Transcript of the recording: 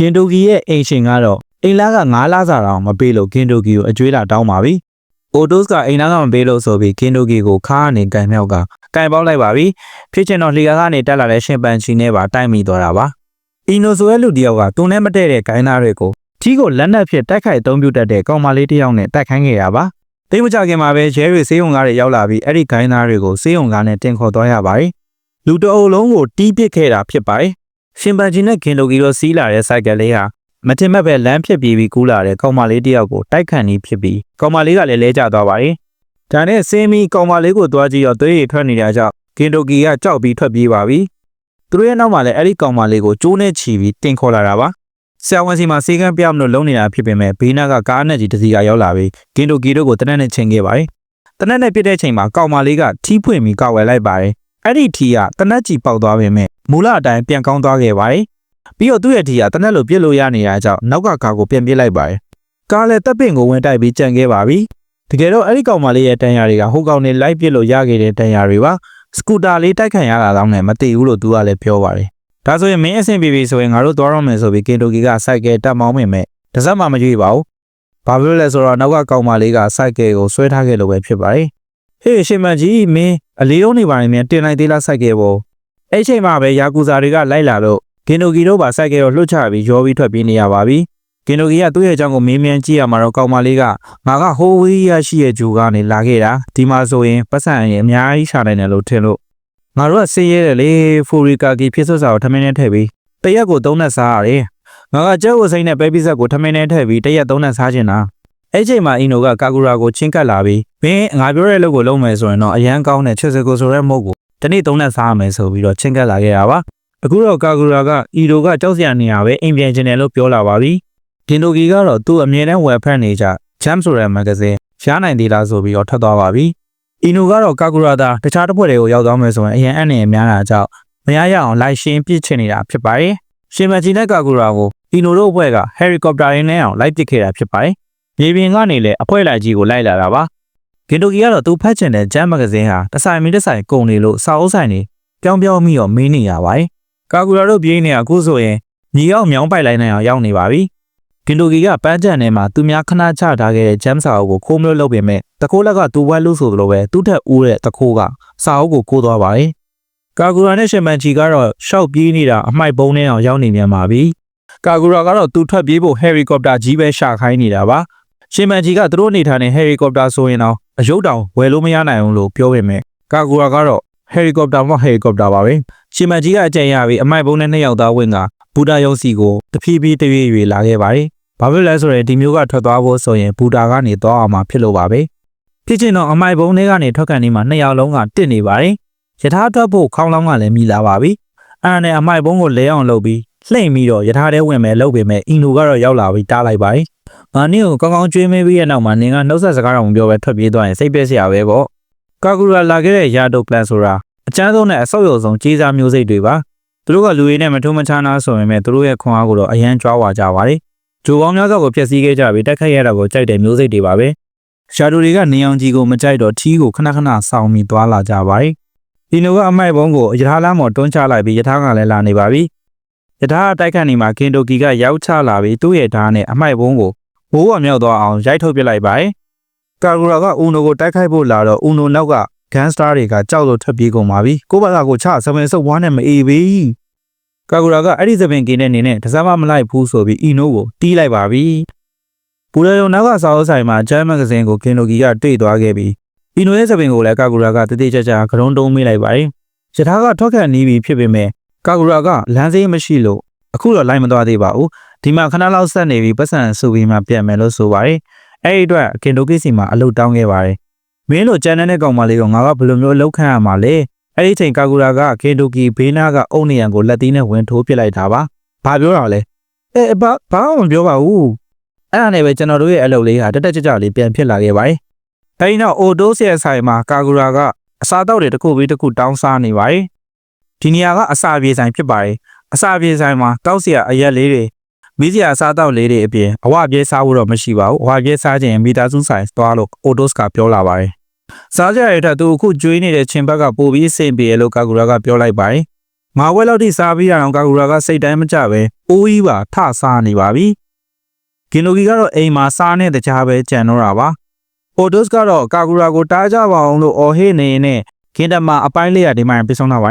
ဂင်တိုဂီရဲ့အိမ်ရှင်ကတော့အိမ်လားက9လစာတောင်မပေးလို့ဂင်တိုဂီကိုအကျွေးလာတောင်းပါပြီ။အိုတိုစ်ကအိမ်လားကမပေးလို့ဆိုပြီးဂင်တိုဂီကိုခါကနေကန်မြောက်ကကန်ပေါက်လိုက်ပါပြီ။ဖြစ်ချင်တော့လှီကာကနေတက်လာတဲ့ရှင်ပန်ချီနဲ့ပါတိုက်မိသွားတာပါ။အီနိုဆိုရဲ့လူတယောက်ကသူနဲ့မတည့်တဲ့ဂိုင်းသားတွေကိုထီးကိုလက်နက်ဖြင့်တိုက်ခိုက်အသုံးပြုတတ်တဲ့ကောင်မလေးတစ်ယောက်နဲ့တိုက်ခိုင်းခဲ့တာပါ။တိတ်မကြခင်မှာပဲရဲတွေစေးုံကားတွေရောက်လာပြီးအဲ့ဒီဂိုင်းသားတွေကိုစေးုံကားနဲ့တင်ခေါ်သွားရပါတယ်။လူတအုပ်လုံးကိုတီးပစ်ခဲ့တာဖြစ်ပါတယ်။ ရှင်ပန်ချီနဲ့ဂင်တိုဂီတို့စီးလာတဲ့စိုက်ကလေးဟာမတင်မက်ပဲလမ်းဖြစ်ပြီးပြီးကူးလာတဲ့ကောင်မလေးတစ်ယောက်ကိုတိုက်ခတ်နေဖြစ်ပြီးကောင်မလေးကလည်းလဲကျသွားပါတယ်။ဒါနဲ့စင်းမီကောင်မလေးကိုတွားကြည့်တော့သွေးရထွက်နေတာကြောင့်ဂင်တိုဂီကကြောက်ပြီးထွက်ပြေးပါပြီ။သူတို့ရဲ့နောက်မှာလည်းအဲ့ဒီကောင်မလေးကိုကျိုးနဲ့ချီပြီးတင်ခေါ်လာတာပါ။ဆရာဝန်စီမှာစေကန်းပြောင်းလို့လုံနေတာဖြစ်ပေမဲ့ဘေးနားကကားနဲ့ကြီးတစ်စီးကရောက်လာပြီးဂင်တိုဂီတို့ကိုတနက်နဲ့ချိန်ခဲ့ပါတယ်။တနက်နဲ့ပြစ်တဲ့ချိန်မှာကောင်မလေးကထီးဖွင့်ပြီးကောက်ဝယ်လိုက်ပါတယ်။အဲ့ဒီထီးကတနက်ကြီးပေါက်သွားပေမဲ့ မူလအတိုင်းပြန်ကောင်းသွားခဲ့ပါတယ်။ပြီးတော့သူ့ရဲ့ထီးကတနက်လိုပြစ်လို့ရနေတာကြောင့်နောက်ကကားကိုပြန်ပြစ်လိုက်ပါတယ်။ကားလည်းတပ်ပင်ကိုဝင်တိုက်ပြီးကြံခဲ့ပါပြီ။တကယ်တော့အဲ့ဒီကောင်မလေးရဲ့တန်ရာတွေကဟိုကောင်နေလိုက်ပြစ်လို့ရခဲ့တဲ့တန်ရာတွေပါ။စကူတာလေးတိုက်ခံရတာတော့လည်းမသိဘူးလို့သူကလည်းပြောပါတယ်။ဒါဆိုရင်မင်းအဆင်ပြေပြီဆိုရင်ငါတို့သွားတော့မယ်ဆိုပြီးကင်တိုကီကစိုက်ကယ်တက်မောင်းမိမယ်။တစ်စက်မှမကြည့်ပါဘူး။ဘာဖြစ်လို့လဲဆိုတော့နောက်ကကောင်မလေးကစိုက်ကယ်ကိုဆွဲထားခဲ့လို့ပဲဖြစ်ပါတယ်။ဟေးရှင်မကြီးမင်းအလေးလုံးနေပါနေမြန်တင်လိုက်သေးလားစိုက်ကယ်ပေါ်။ အဲ့ချိန်မှာပဲယာကူဇာတွေကလိုက်လာတော့ဂင်တိုကီတို့ပါစိုက်ကယ်ကိုလှုပ်ချပြီးရောပြီးထွက်ပြေးနေရပါပြီ။ဂင်တိုကီကသူ့ရဲ့အကြောင်းကိုမေးမြန်းကြည့်ရမှာတော့ကောင်မလေးကငါကဟိုးဝေးရရှိရဲ့ဂျူကနေလာခဲ့တာဒီမှာဆိုရင်ပတ်စံရင်အများကြီးရှာနိုင်တယ်လို့ထင်လို့ငါတို့ကစေးရဲတယ်လေဖိုရီကာကီဖြစ်ဆွစာကိုထမင်းနဲ့ထည့်ပြီးတရက်ကိုသုံးနဲ့စားရတယ်ငါကကျဲကိုစိမ့်နဲ့ပဲပိစက်ကိုထမင်းနဲ့ထည့်ပြီးတရက်သုံးနဲ့စားချင်တာအဲ့ချိန်မှာအင်နိုကကာကူရာကိုချင်းကပ်လာပြီးဘင်းငါပြောတဲ့လုပ်ကိုလုပ်မယ်ဆိုရင်တော့အရန်ကောင်းတဲ့ချစ်စကိုဆိုတဲ့မုတ်ကို တနေ့သုံးနဲ့စားရမယ်ဆိုပြီးတော့ချင်းကပ်လာခဲ့တာပါအခုတော့ကာကူရာကအီဒိုကကြောက်စရာနေရပဲအိမ်ပြန်ချင်တယ်လို့ပြောလာပါပြီဒင်ဒိုဂီကတော့သူ့အမြဲတမ်းဝယ်ဖက်နေကြ Jump ဆိုတဲ့မဂ္ဂဇင်းရှားနိုင်သေးလားဆိုပြီးတော့ထွက်သွားပါပြီအီနိုကတော့ကာကူရာသာတခြားတစ်ဖွဲ့တွေကိုရောက်သွားမယ်ဆိုရင်အရင်အနဲ့များတာကြောင့်မရရအောင်လိုက်ရှင်းပစ်ချင်နေတာဖြစ်ပါတယ်ရှင်မကြီးနဲ့ကာကူရာကိုအီနိုတို့အဖွဲ့ကဟယ်ရီကော်ပတာရင်းနဲ့အောင်လိုက်ပစ်ခဲ့တာဖြစ်ပါတယ်မြေပြင်ကနေလည်းအဖွဲ့လိုက်ကြီးကိုလိုက်လာတာပါ ဂင်တိုဂီကတော့သူဖတ်ချင်တဲ့ဂျမ်မဂ္ဂဇင်းဟာတဆိုင်မီတဆိုင်ကုန်နေလို့စာအုပ်ဆိုင်နေပြောင်းပြောင်းမိတော့မင်းနေရပါတယ်ကာကူရာတို့ပြေးနေအခုဆိုရင်ညီအောင်မြောင်းပိုက်လိုက်နိုင်အောင်ရောက်နေပါပြီဂင်တိုဂီကပန်းချန်ထဲမှာသူများခဏချထားခဲ့တဲ့ဂျမ်စာအုပ်ကိုခိုးမလို့လုပ်ပေမဲ့တခိုးလက်ကသူ့ဝက်လို့ဆိုသလိုပဲသူ့ထက်ဦးတဲ့တခိုးကစာအုပ်ကိုကိုးသွားပါတယ်ကာကူရာနဲ့ရှင်မန်ချီကတော့ရှောက်ပြေးနေတာအမိုက်ပုံးနဲ့အောင်ရောက်နေမြန်ပါပြီကာကူရာကတော့သူထွက်ပြေးဖို့ဟယ်ရီကော်ပတာကြီးပဲရှာခိုင်းနေတာပါရှင်မန်ချီကသူတို့နေထားတဲ့ဟယ်ရီကော်ပတာဆိုရင်တော့ အယုတ်တောင်ဝယ်လို့မရနိုင်ဘူးလို့ပြောပေမဲ့ကာကူရာကတော့ဟယ်ရီကော်ပတာမဟယ်ရီကော်ပတာပါပဲရှင်မန်ချီကအကြံရပြီးအမိုက်ပုံးနဲ့နှစ်ယောက်သားဝင်ကဘူတာယုံစီကိုတဖြည်းဖြည်းတရွေ့ရွေ့လာခဲ့ပါတယ်ဘာဖြစ်လဲဆိုရင်ဒီမျိုးကထွက်သွားဖို့ဆိုရင်ဘူတာကနေသွားအောင်မှဖြစ်လို့ပါပဲဖြစ်ချင်တော့အမိုက်ပုံးတွေကနေထွက်ကန်နေမှနှစ်ယောက်လုံးကတစ်နေပါတယ်ယထာထွက်ဖို့ခေါင်းလောင်းကလည်းမိလာပါပြီအဲ့ဒါနဲ့အမိုက်ပုံးကိုလဲအောင်လုပ်ပြီးလှိမ့်ပြီးတော့ယထာထဲဝင်မယ်လုပ်ပေမဲ့အင်လူကတော့ရောက်လာပြီးတားလိုက်ပါတယ် ငါနင့်ကိုကောင်းကောင်းကျွေးမေးပြီးရဲ့နောက်မှာနင်ကနှုတ်ဆက်စကားတော့မပြောဘဲထွက်ပြေးသွားရင်စိတ်ပြည့်စရာပဲပေါ့ကာကူရာလာခဲ့တဲ့ယာဒိုပလန်ဆိုတာအချမ်းဆုံးနဲ့အဆောက်အအုံဆုံးကြီးစားမျိုးစိတ်တွေပါသူတို့ကလူရင်းနဲ့မထုံးမချားနာဆိုပေမဲ့သူတို့ရဲ့ခွန်အားကိုတော့အရန်ကြွားဝါကြပါတယ်ဂျိုပေါင်းများစွာကိုဖျက်ဆီးခဲ့ကြပြီးတက်ခတ်ရတာကိုကြိုက်တဲ့မျိုးစိတ်တွေပါပဲရှာဒိုတွေကနေအောင်ကြီးကိုမကြိုက်တော့ထီးကိုခဏခဏစောင်းပြီးသွားလာကြပါတယ်ဒီနိုကအမိုက်ဘုံကိုယထာလမ်းပေါ်တွန်းချလိုက်ပြီးယထာကလည်းလာနေပါပြီယထာတိုက်ခတ်နေမှာကင်တိုကီကရောက်ချလာပြီးသူ့ရဲ့ဓာတ်နဲ့အမိုက်ဘုံကို မိုးဝမြောက်သွားအောင်ရိုက်ထုတ်ပစ်လိုက်ပါတယ်ကာဂူရာကဦးနိုကိုတိုက်ခိုက်ဖို့လာတော့ဦးနိုနောက်ကဂန်စတာတွေကကြောက်လို့ထွက်ပြေးကုန်ပါပြီကိုဘကကိုချစပင်ဆုပ်ဝါးနဲ့မအေးဘူးကာဂူရာကအဲ့ဒီစပင်ကင်းတဲ့နေနဲ့တစားမမလိုက်ဘူးဆိုပြီးအီနိုကိုတီးလိုက်ပါပြီပူရယုံနောက်ကစာအုပ်ဆိုင်မှာဂျမ်မဂဇင်းကိုကင်လိုကီကတွေ့သွားခဲ့ပြီးအီနိုရဲ့စပင်ကိုလည်းကာဂူရာကတတိကျကျကရုံးတုံးမိလိုက်ပါတယ်ယထာကထွက်ခတ်နေပြီဖြစ်ပေမဲ့ကာဂူရာကလမ်းစေးမရှိလို့အခုတော့လိုက်မသွားသေးပါဘူး ဒီမှာခဏလောက်ဆက်နေပြီးပတ်စံစုပြီးမှပြန်မယ်လို့ဆိုပါတယ်အဲ့ဒီအတွက်ကင်တိုကိစီမှာအလုပ်တောင်းခဲ့ပါတယ်မင်းလိုကြံတဲ့ကောင်မလေးကိုငါကဘယ်လိုမျိုးလောက်ခံရမှာလဲအဲ့ဒီချိန်ကာကူရာကကင်တိုကီဘေးနားကအုတ်နေရန်ကိုလက်သီးနဲ့ဝင်ထိုးပစ်လိုက်တာပါဘာပြောတာလဲအဲဘာဘာမှမပြောပါဘူးအဲ့ဒါနဲ့ပဲကျွန်တော်တို့ရဲ့အလုပ်လေးဟာတက်တက်ကြွကြွလေးပြန်ဖြစ်လာခဲ့ပါတယ်အဲဒီနောက်အိုတိုးဆရဲ့ဆိုင်မှာကာဂူရာကအစာတောက်တွေတစ်ခုပြီးတစ်ခုတောင်းစားနေပါတယ်။ဒီနေရာကအစာပြေဆိုင်ဖြစ်ပါတယ်။အစာပြေဆိုင်မှာတောက်ဆရာအရက်လေးတွေ မီးစရာစားတောက်လေးတွေအပြင်အဝပြဲစားဖို့တော့မရှိပါဘူးအဝပြဲစားခြင်းမီတာစုဆိုင်သွားလို့အိုတိုးစကပြောလာပါတယ်စားကြရတဲ့သူအခုကျွေးနေတဲ့ချင်းဘက်ကပိုပြီးအဆင်ပြေလို့ကာဂူရာကပြောလိုက်ပါတယ်ငါဝဲလောက်ထိစားပြီးရအောင်ကာကူရာကစိတ်တိုင်းမကြပဲအိုးကြီးပါထစားနေပါပြီကင်နိုဂီကတော့အိမ်မှာစားနေတကြားပဲကြံတော့တာပါအိုဒုစ်ကတော့ကာကူရာကိုတားကြပါအောင်လို့အော်ဟေးနေနေကင်တမအပိုင်းလေးရဒီမှန်ပြဆုံးတာပါ